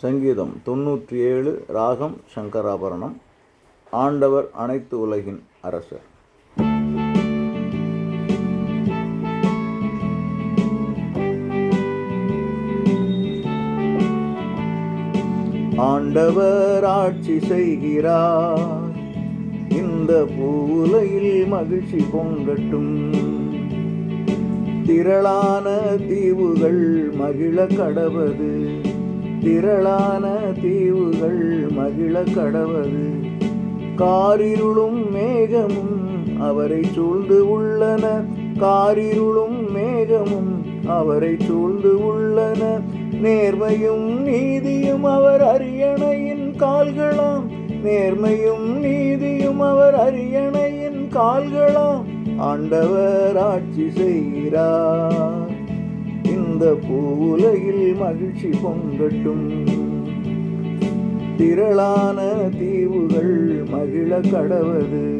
சங்கீதம் தொண்ணூற்றி ஏழு ராகம் சங்கராபரணம். ஆண்டவர் அனைத்து உலகின் அரசர். ஆண்டவர் ஆட்சி செய்கிறார். இந்த பூலையில் மகிழ்ச்சி பொங்கட்டும். திரளான தீவுகள் மகிழ கடவது. திரளான தீவுகள் மகிழ கடவது. காரிருளும் மேகமும் அவரை சூழ்ந்து உள்ளன. காரிருளும் மேகமும் அவரை சூழ்ந்து உள்ளன. நேர்மையும் நீதியும் அவர் அரியணையின் கால்களாம். நேர்மையும் நீதியும் அவர் அரியணையின் கால்களாம். ஆண்டவர் ஆட்சி செய்கிறார். இந்த பூவுலகில் மகிழ்ச்சி பொங்கட்டும். திரளான தீவுகள் மகிழ கடவது.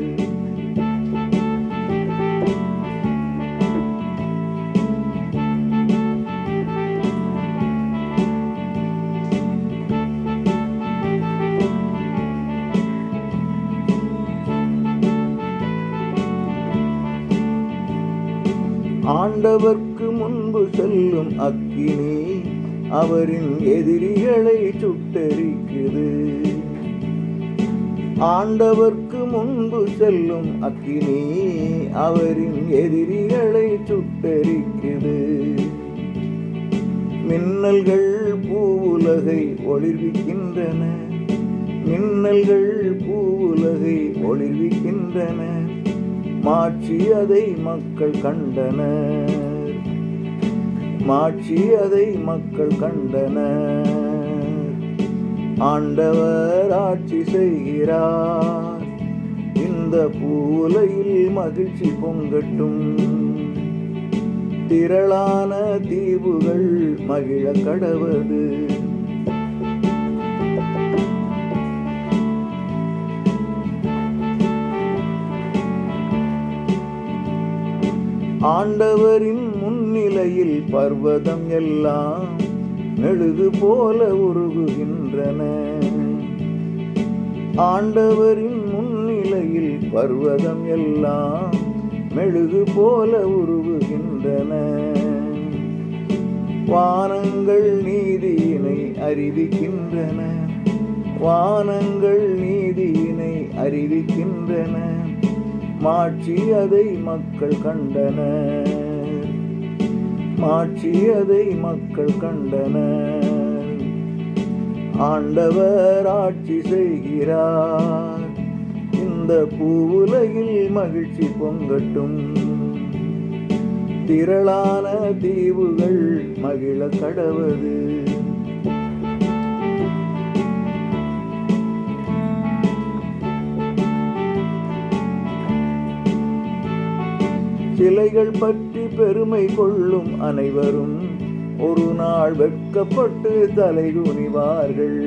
ஆண்டவர் செல்லும் அக்கினி அவரின் எதிரிகளை சுட்டரிக்குது ஆண்டவர்க்கு முன்பு செல்லும் அக்கினி அவரின் எதிரிகளை சுட்டரிக்குது மின்னல்கள் பூவுலகை ஒளிர்விக்கின்றன. மின்னல்கள் பூவுலகை ஒளிர்விக்கின்றன. மாற்றி அதை மக்கள் கண்டன மாட்சி அதை மக்கள் கண்டனர். ஆண்டவர் ஆட்சி செய்கிறார். இந்த பூலையில் மகிழ்ச்சி பொங்கட்டும். திரளான தீவுகள் மகிழ கடவது. ஆண்டவரின் முன்னிலையில் பர்வதம் எல்லாம் மெழுகு போல உருகுகின்றன. ஆண்டவரின் முன்னிலையில் பர்வதம் எல்லாம் மெழுகு போல உருகுகின்றன. வானங்கள் நீதியினை அறிவிக்கின்றன. வானங்கள் நீதியினை அறிவிக்கின்றன. மாற்றி அதை மக்கள் கண்டன. மாட்சி அதை மக்கள் கண்டனர். ஆண்டவர் ஆட்சி செய்கிறார். இந்த பூவுலகில் மகிழ்ச்சி பொங்கட்டும். திரளான தீவுகள் மகிழ கடவது. சிலைகள் பற்றி பெருமை கொள்ளும் அனைவரும் ஒரு நாள் வெட்கப்பட்டு தலைகுனிவார்கள்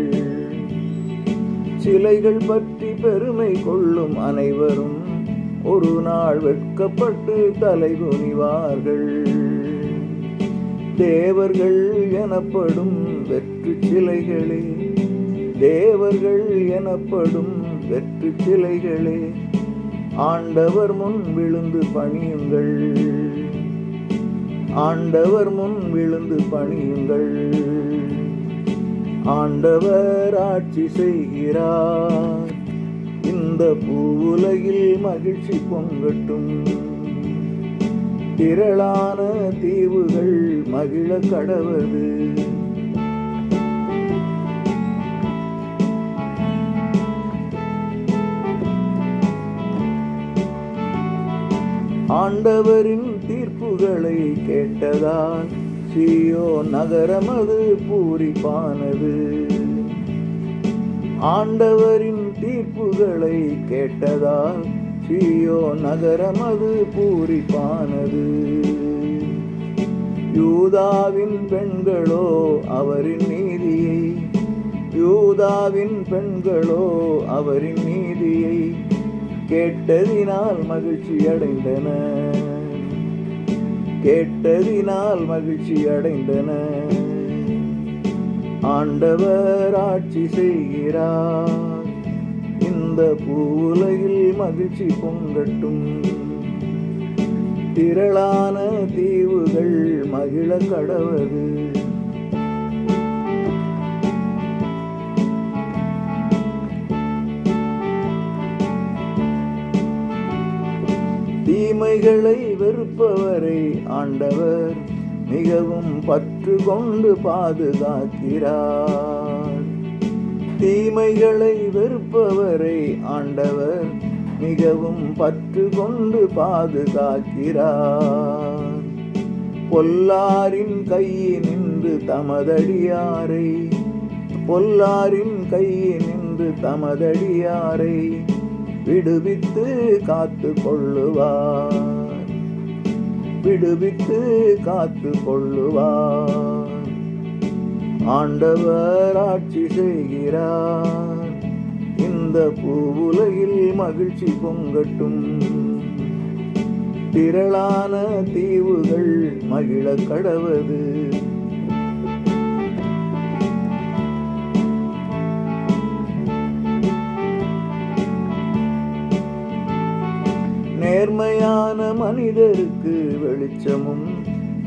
சிலைகள் பற்றி பெருமை கொள்ளும் அனைவரும் ஒரு நாள் வெட்கப்பட்டு தலைகுனிவார்கள் தேவர்கள் எனப்படும் வெற்று சிலைகளே தேவர்கள் எனப்படும் வெற்று சிலைகளே ஆண்டவர் முன் விழுந்து பணியுங்கள். ஆண்டவர் முன் விழுந்து பணியுங்கள். ஆண்டவர் ஆட்சி செய்கிறார். இந்த பூவுலகில் மகிழ்ச்சி பொங்கட்டும். திரளான தீவுகள் மகிழ கடவது. ஆண்டவரின் புகழை கேட்டதால் சியோ நகரமது பூரிப்பானது. ஆண்டவரின் தீர்ப்புகளை கேட்டதால் சியோ நகரமது பூரிப்பானது. யூதாவின் பெண்களோ அவரின் நீதியை யூதாவின் பெண்களோ அவரின் நீதியை கேட்டதினால் மகிழ்ச்சி அடைந்தன கேட்டதினால் மகிழ்ச்சி அடைந்தன. ஆண்டவர் ஆட்சி செய்கிறார். இந்த பூலையில் மகிழ்ச்சி பொங்கட்டும். திரளான தீவுகள் மகிழ கடவது. தீமைகளை வெறுப்பவரை ஆண்டவர். மிகவும் பற்று கொண்டு பாதுகாக்கிறார். தீமைகளை வெறுப்பவரை ஆண்டவர். மிகவும் பற்று கொண்டு பாதுகாக்கிறார். பொல்லாரின் கையினின்று தமதடியாரை. பொல்லாரின் கையினின்று தமதடியாரை. விடுவித்து காத்து கொள்ளுவார் விடுவித்து காத்து கொள்ளுவார் ஆண்டவர் ஆட்சி செய்கிறார். இந்த பூவுலகில் மகிழ்ச்சி பொங்கட்டும். திரளான தீவுகள் மகிழ கடவது. மன மனிதருக்கு வெளிச்சமும்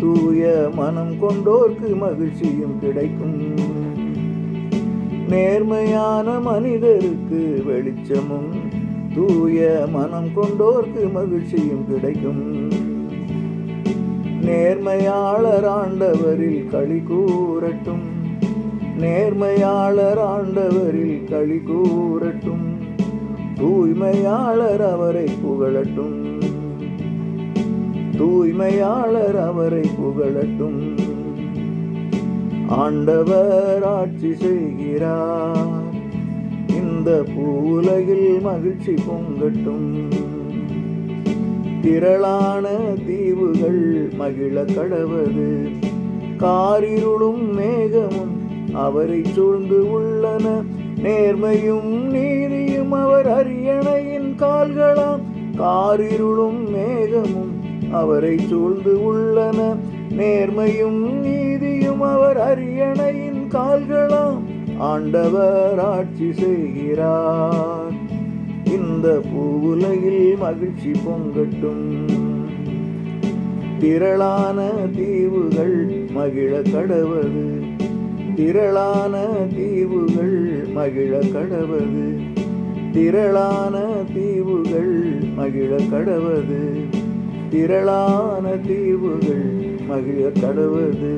தூய மனம் கொண்டோர்க்கு மகிழ்ச்சியும் கிடைக்கும். நேர்மையான மனிதருக்கு வெளிச்சமும் தூய மனம் கொண்டோர்க்கு மகிழ்ச்சியும் கிடைக்கும். நேர்மையாளர் ஆண்டவரில் களி கூறட்டும். நேர்மையாளர் ஆண்டவரில் களி கூறட்டும். தூய்மையாளர் அவரை புகழட்டும். தூய்மையாளர் அவரை புகழட்டும். ஆண்டவர் ஆட்சி செய்கிறார். இந்த பூவுலகில் மகிழ்ச்சி பொங்கட்டும். திரளான தீவுகள் மகிழ கடவது. காரிருளும் மேகமும் அவரை சூழ்ந்து உள்ளன. நேர்மையும் நீதியும் அவர் அரியணையின் கால்களாம். காரிருளும் மேகமும் அவரை சூழ்ந்து உள்ளன. நேர்மையும் நீதியும் அவர் அரியணையின் கால்களாம். ஆண்டவர் ஆட்சி செய்கிறார். இந்த பூவுலகில் மகிழ்ச்சி பொங்கட்டும். திரளான தீவுகள் மகிழ கடவது. திரளான தீவுகள் மகிழ கடவது. திரளான தீவுகள் மகிழ கடவது. திரளான தீவுகள் மகிழ கடவது.